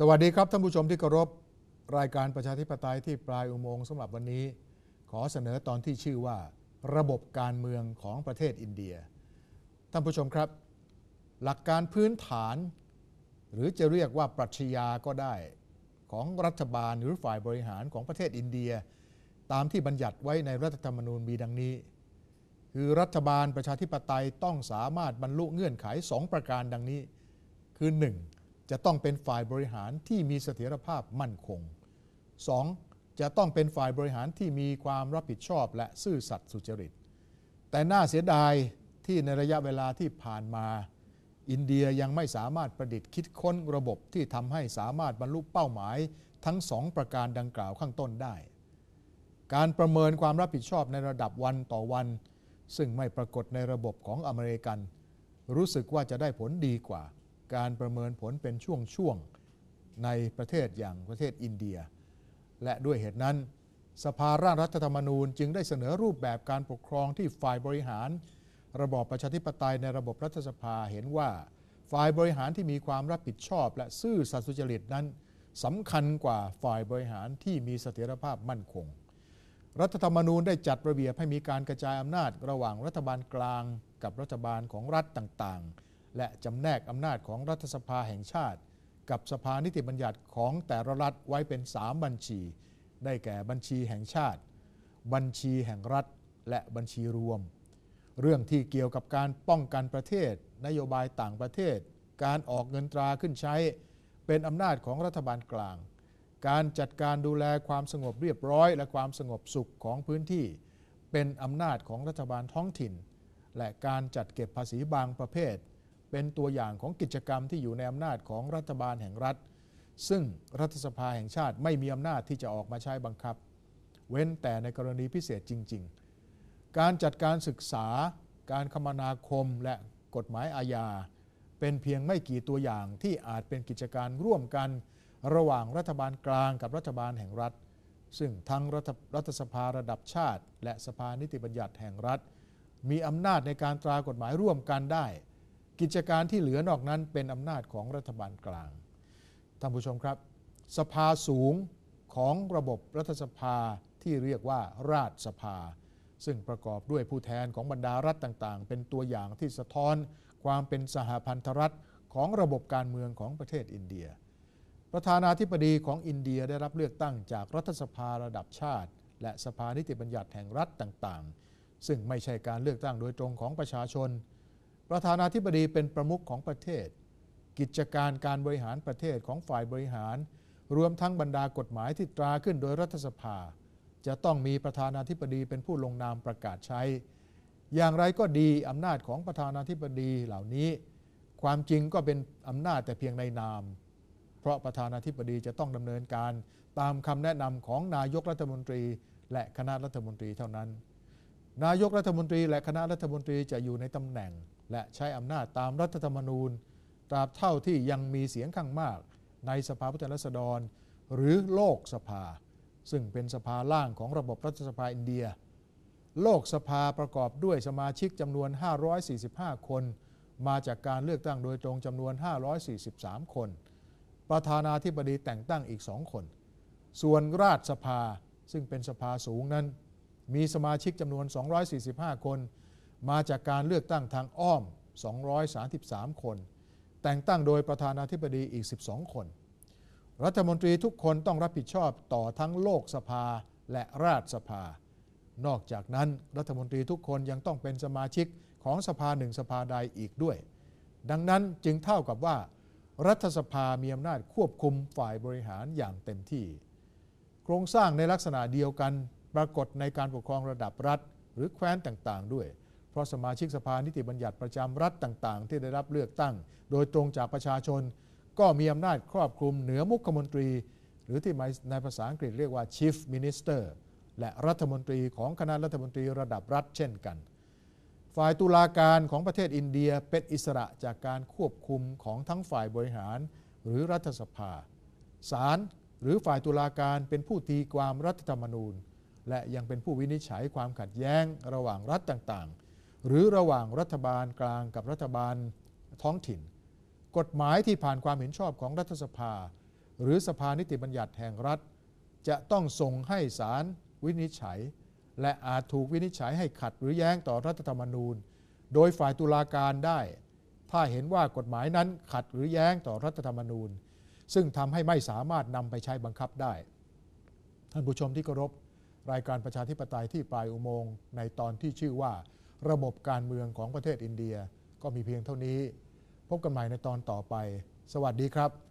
สวัสดีครับท่านผู้ชมที่เคารพรายการประชาธิปไตยที่ปลายอุโมงค์สำหรับวันนี้ ขอเสนอตอนที่ชื่อว่า ระบบการเมืองของประเทศอินเดีย ท่านผู้ชมครับ หลักการพื้นฐาน หรือจะเรียกว่าปรัชญาก็ได้ ของรัฐบาลหรือฝ่ายบริหารของประเทศอินเดีย ตามที่บัญญัติไว้ในรัฐธรรมนูญมีดังนี้ คือรัฐบาลประชาธิปไตยต้องสามารถบรรลุเงื่อนไข 2 ประการดังนี้ คือ 1. จะต้องเป็นฝ่ายบริหารที่มีเสถียรภาพมั่นคง 2. จะต้องเป็นฝ่ายบริหารที่มีความรับผิดชอบและซื่อสัตย์สุจริต แต่น่าเสียดายที่ในระยะเวลาที่ผ่านมา อินเดียยังไม่สามารถประดิษฐ์คิดค้นระบบที่ทำให้สามารถบรรลุเป้าหมายทั้งสองประการดังกล่าวข้างต้นได้ การประเมินความรับผิดชอบในระดับวันต่อวัน ซึ่งไม่ปรากฏในระบบของอเมริกัน รู้สึกว่าจะได้ผลดีกว่า การประเมินผลเป็นช่วงๆในประเทศอย่างประเทศอินเดีย และด้วยเหตุนั้น สภาร่างรัฐธรรมนูญจึงได้เสนอรูปแบบการปกครองที่ฝ่ายบริหาร ระบอบประชาธิปไตยในระบบรัฐสภาเห็นว่า ฝ่ายบริหารที่มีความรับผิดชอบ และซื่อสัตย์สุจริตนั้นสำคัญกว่าฝ่ายบริหารที่มีเสถียรภาพมั่นคง รัฐธรรมนูญได้จัดระเบียบให้มีการกระจายอำนาจระหว่างรัฐบาลกลางกับรัฐบาลของรัฐต่างๆ และจำแนกอำนาจของรัฐสภาแห่งชาติ กับสภานิติบัญญัติของแต่ละรัฐไว้เป็น 3 บัญชี ได้แก่บัญชีแห่งชาติ บัญชีแห่งรัฐ และบัญชีรวม เรื่องที่เกี่ยวกับการป้องกันประเทศ นโยบายต่างประเทศ การออกเงินตราขึ้นใช้ เป็นอำนาจของรัฐบาลกลาง การจัดการดูแลความสงบเรียบร้อย และความสงบสุขของพื้นที่ เป็นอำนาจของรัฐบาลท้องถิ่น และการจัดเก็บภาษีบางประเภท เป็นตัวอย่างของกิจกรรมที่อยู่ในอำนาจของรัฐบาลแห่งรัฐ ซึ่งรัฐสภาแห่งชาติไม่มีอำนาจที่จะออกมาใช้บังคับ เว้นแต่ในกรณีพิเศษจริง ๆ การจัดการศึกษา การคมนาคมและกฎหมายอาญาเป็นเพียงไม่กี่ตัวอย่างที่อาจเป็นกิจการร่วมกัน ระหว่างรัฐบาลกลางกับรัฐบาลแห่งรัฐ ซึ่งทั้งรัฐรัฐสภาระดับชาติ และสภานิติบัญญัติแห่งรัฐ มีอำนาจในการตรากฎหมายร่วมกันได้ กิจการที่เหลือนอกนั้นเป็นอำนาจของรัฐบาลกลาง ท่านผู้ชมครับ สภาสูงของระบบรัฐสภาที่เรียกว่าราชสภา ซึ่งประกอบด้วยผู้แทนของบรรดารัฐต่างๆ เป็นตัวอย่างที่สะท้อนความเป็นสหพันธรัฐของระบบการเมืองของประเทศอินเดีย ประธานาธิบดีของอินเดียได้รับเลือกตั้งจากรัฐสภาระดับชาติ และสภานิติบัญญัติแห่งรัฐต่างๆ ซึ่งไม่ใช่การเลือกตั้งโดยตรงของประชาชน ประธานาธิบดีเป็นประมุขของประเทศ กิจการการบริหารประเทศของฝ่ายบริหาร รวมทั้งบรรดากฎหมายที่ตราขึ้นโดยรัฐสภา จะต้องมีประธานาธิบดีเป็นผู้ลงนามประกาศใช้ อย่างไรก็ดีอำนาจของประธานาธิบดีเหล่านี้ ความจริงก็เป็นอำนาจแต่เพียงในนาม เพราะประธานาธิบดีจะต้องดำเนินการตามคำแนะนำของนายกรัฐมนตรี และคณะรัฐมนตรีเท่านั้น นายกรัฐมนตรีและคณะรัฐมนตรีจะอยู่ในตำแหน่ง และใช้อำนาจตามรัฐธรรมนูญ ตราบเท่าที่ยังมีเสียงข้างมาก ในสภาผู้แทนราษฎร หรือโลกสภา ซึ่งเป็นสภาล่างของระบบรัฐสภาอินเดีย โลกสภาประกอบด้วยสมาชิกจำนวน 545 คน มาจากการเลือกตั้งโดยตรงจำนวน 543 คน ประธานาธิบดีแต่งตั้งอีกสองคน ส่วนราชสภาซึ่งเป็นสภาสูงนั้น มีสมาชิกจำนวน 245 คน มาจากการเลือกตั้งทางอ้อม 233 คน แต่งตั้งโดยประธานาธิบดีอีก 12 คน รัฐมนตรีทุกคนต้องรับผิดชอบต่อทั้งโลกสภาและราชสภา นอกจากนั้นรัฐมนตรีทุกคนยังต้องเป็นสมาชิกของสภาหนึ่งสภาใดอีกด้วย ดังนั้นจึงเท่ากับว่า รัฐสภามีอำนาจควบคุมฝ่ายบริหารอย่างเต็มที่ โครงสร้างในลักษณะเดียวกันปรากฏในการปกครองระดับรัฐ หรือแคว้นต่างๆ ด้วย ราะสมาชิกสภานิติบัญญัติประจำรัฐต่างๆ ที่ได้รับเลือกตั้ง โดยตรงจากประชาชน ก็มีอำนาจครอบคลุมเหนือมุขมนตรี หรือที่ในภาษาอังกฤษเรียกว่า Chief Minister และรัฐมนตรีของคณะรัฐมนตรีระดับรัฐเช่นกัน ฝ่ายตุลาการของประเทศอินเดียเป็นอิสระจากการควบคุมของทั้งฝ่ายบริหาร หรือรัฐสภาศาลหรือฝ่ายตุลาการเป็นผู้ตีความรัฐธรรมนูญ และยังเป็นผู้วินิจฉัยความขัดแย้งระหว่างรัฐต่างๆ หรือระหว่างรัฐบาลกลางกับรัฐบาลท้องถิ่น กฎหมายที่ผ่านความเห็นชอบของรัฐสภา หรือสภานิติบัญญัติแห่งรัฐ จะต้องส่งให้ศาลวินิจฉัย และอาจถูกวินิจฉัยให้ขัดหรือแย้งต่อรัฐธรรมนูญ โดยฝ่ายตุลาการได้ ถ้าเห็นว่ากฎหมายนั้นขัดหรือแย้งต่อรัฐธรรมนูญ ซึ่งทำให้ไม่สามารถนำไปใช้บังคับได้ท่านผู้ชมที่เคารพรายการประชาธิปไตยที่ปลายอุโมงค์ในตอนที่ชื่อว่า ระบบการเมืองของประเทศอินเดียก็มีเพียงเท่านี้ พบกันใหม่ในตอนต่อไป สวัสดีครับ